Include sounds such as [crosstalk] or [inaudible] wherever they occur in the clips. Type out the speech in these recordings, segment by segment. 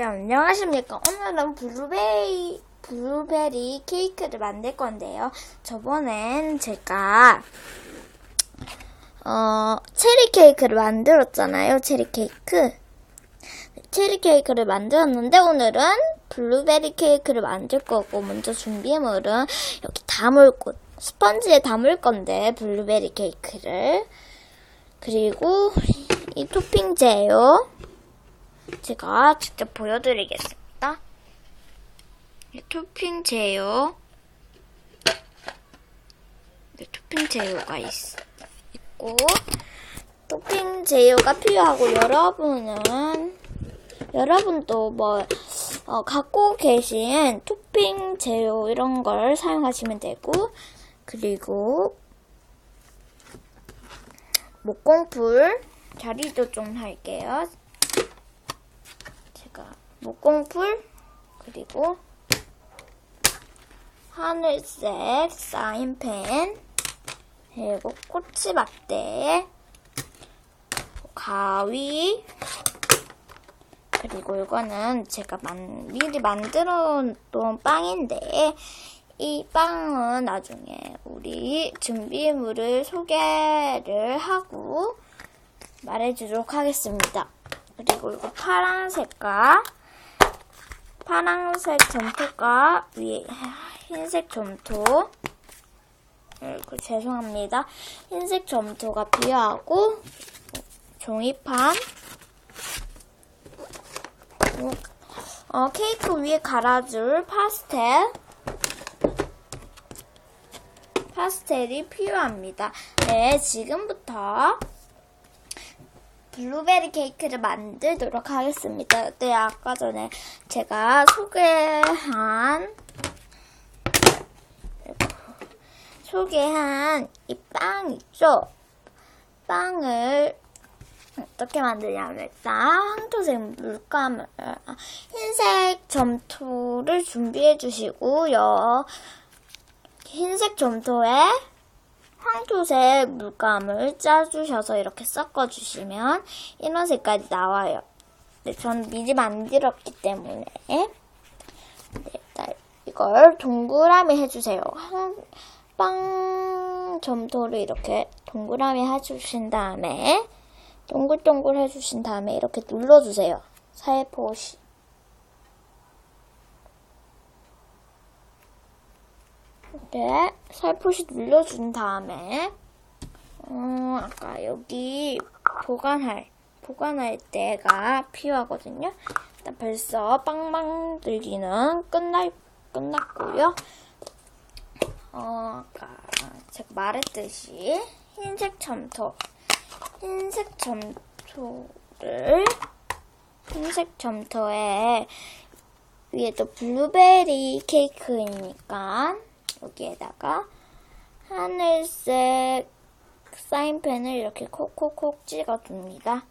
네, 안녕하십니까. 오늘은 블루베리, 블루베리 케이크를 만들 건데요. 저번엔 제가, 어, 체리 케이크를 만들었잖아요. 체리 케이크. 체리 케이크를 만들었는데 오늘은 블루베리 케이크를 만들 거고 먼저 준비물은 여기 담을 곳 스펀지에 담을 건데 블루베리 케이크를 그리고 이 토핑 재요 제가 직접 보여드리겠습니다. 이 토핑 재요 네, 토핑 재요가 있, 있고 토핑 재요가 필요하고 여러분은 여러분도 뭐 어, 갖고 계신 토핑 재료 이런 걸 사용하시면 되고 그리고 목공풀 자리도 좀 할게요. 목공풀 그리고 하늘색 사인펜 그리고 꼬치막대 가위 그리고 이거는 제가 만, 미리 만들어 놓은 빵인데 이 빵은 나중에 우리 준비물을 소개를 하고 말해주도록 하겠습니다. 그리고 이거 파란색과 파란색 점토가 위에 흰색 점토 죄송합니다. 흰색 점토가 필요하고 종이판 어, 케이크 위에 갈아줄 파스텔 파스텔이 필요합니다. 네, 지금부터 블루베리 케이크를 만들도록 하겠습니다. 네, 아까 전에 제가 소개한 소개한 이 빵 있죠? 빵을 어떻게 만드냐면 일단 황토색 물감을 흰색 점토를 준비해 주시고요. 흰색 점토에 황토색 물감을 짜주셔서 이렇게 섞어주시면 이런 색깔이 나와요. 네, 전 미리 만들었기 때문에 네, 일단 이걸 동그라미 해주세요. 빵 점토를 이렇게 동그라미 해주신 다음에 동글동글 해주신 다음에 이렇게 눌러주세요. 살포시. 이렇게 살포시 눌러준 다음에 어, 아까 여기 보관할 보관할 때가 필요하거든요. 일단 벌써 빵 만들기는 끝날 끝났고요. 어, 아까 제가 말했듯이 흰색 점토 흰색 점토를 흰색 점토에 위에도 블루베리 케이크이니까 여기에다가 하늘색 사인펜을 이렇게 콕콕콕 찍어줍니다.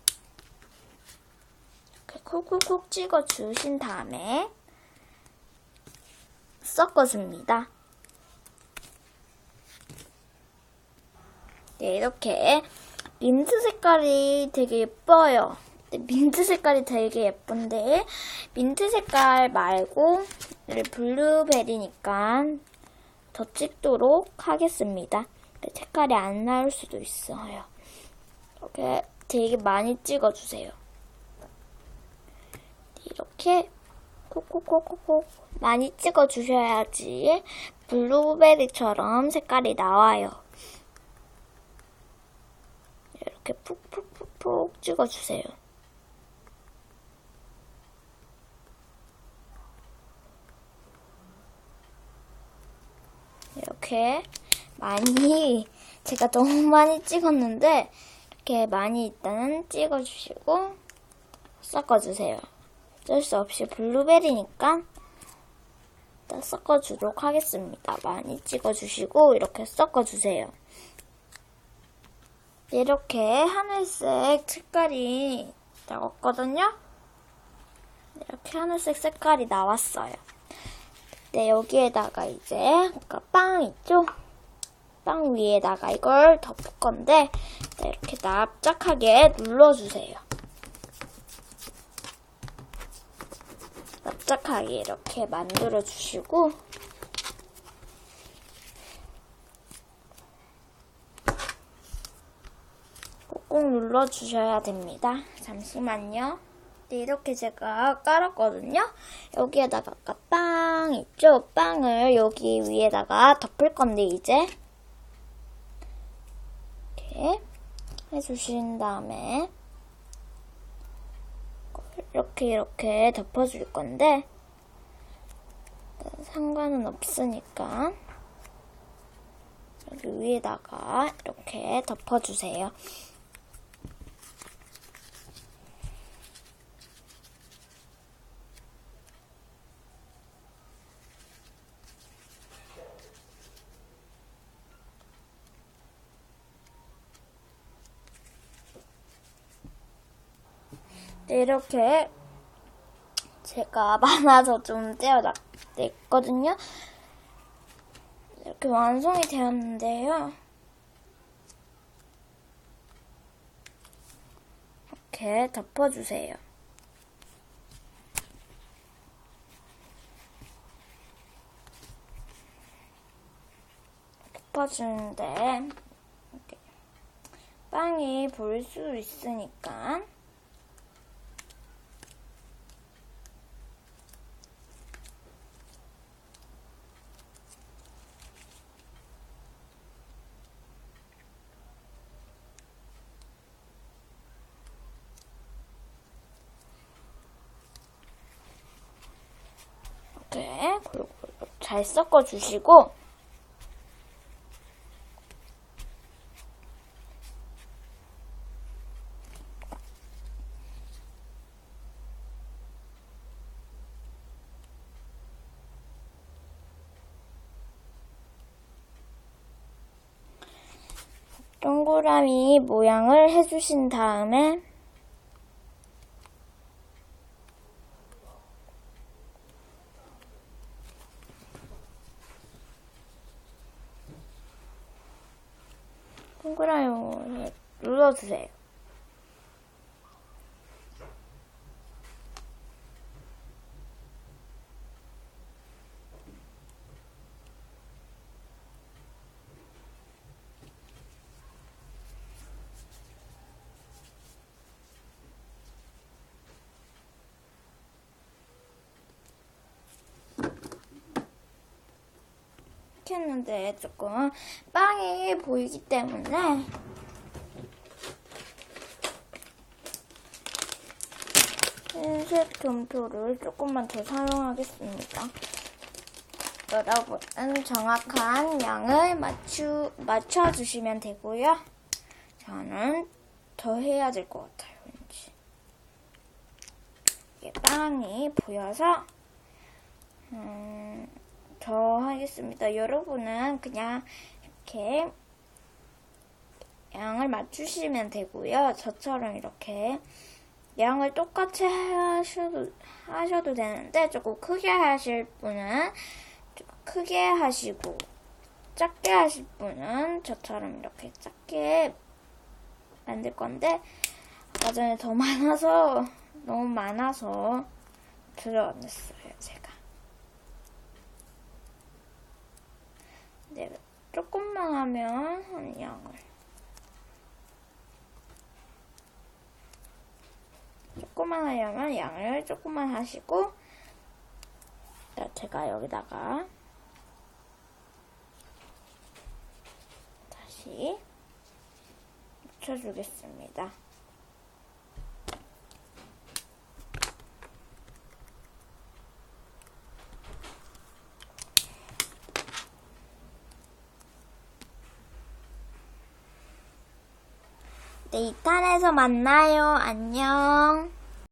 이렇게 콕콕콕 찍어주신 다음에 섞어줍니다. 네, 이렇게 민트 색깔이 되게 예뻐요. 민트 색깔이 되게 예쁜데 민트 색깔 말고 블루베리니까 더 찍도록 하겠습니다. 색깔이 안 나올 수도 있어요. 이렇게 되게 많이 찍어주세요. 이렇게 콕콕콕콕콕 많이 찍어주셔야지 블루베리처럼 색깔이 나와요. 이렇게 푹푹푹푹 찍어주세요. 이렇게 많이 제가 너무 [laughs] 많이 찍었는데 이렇게 많이 일단은 찍어주시고 섞어주세요. 어쩔 수 없이 블루베리니까 일단 섞어주도록 하겠습니다. 많이 찍어주시고 이렇게 섞어주세요. 이렇게 하늘색 색깔이 나왔거든요. 이렇게 하늘색 색깔이 나왔어요. 네, 여기에다가 이제 아까 빵 있죠? 빵 위에다가 이걸 덮을 건데 네, 이렇게 납작하게 눌러주세요. 납작하게 이렇게 만들어 주시고 꾹꾹 눌러 주셔야 됩니다. 잠시만요. 네, 이렇게 제가 깔았거든요. 여기에다가 아까 빵 있죠? 빵을 여기 위에다가 덮을 건데 이제 이렇게 해주신 다음에 이렇게 이렇게 덮어줄 건데 상관은 없으니까 여기 위에다가 이렇게 덮어주세요. 이렇게 제가 [laughs] 많아서 좀 떼어냈거든요. 이렇게 완성이 되었는데요. 이렇게 덮어주세요. 덮어주는데 빵이 보일 수 있으니까 이렇게 골고루 잘 섞어 주시고 동그라미 모양을 해주신 다음에 동그라미 모양을 눌러주세요. 했는데 조금 빵이 보이기 때문에 흰색 점토를 조금만 더 사용하겠습니다. 여러분은 정확한 양을 맞추, 맞춰주시면 되고요. 저는 더 해야 될 것 같아요, 왠지. 이게 빵이 보여서, 음, 더 하겠습니다. 여러분은 그냥 이렇게 양을 맞추시면 되고요. 저처럼 이렇게 양을 똑같이 하셔도, 하셔도 되는데 조금 크게 하실 분은 크게 하시고 작게 하실 분은 저처럼 이렇게 작게 만들 건데 아까 전에 더 많아서 너무 많아서 들어냈어요 제가. 네, 조금만 하면 한 양을 조금만 하려면 양을 조금만 하시고 자, 제가 여기다가 다시 묻혀주겠습니다. 네, 2탄에서 만나요. 안녕.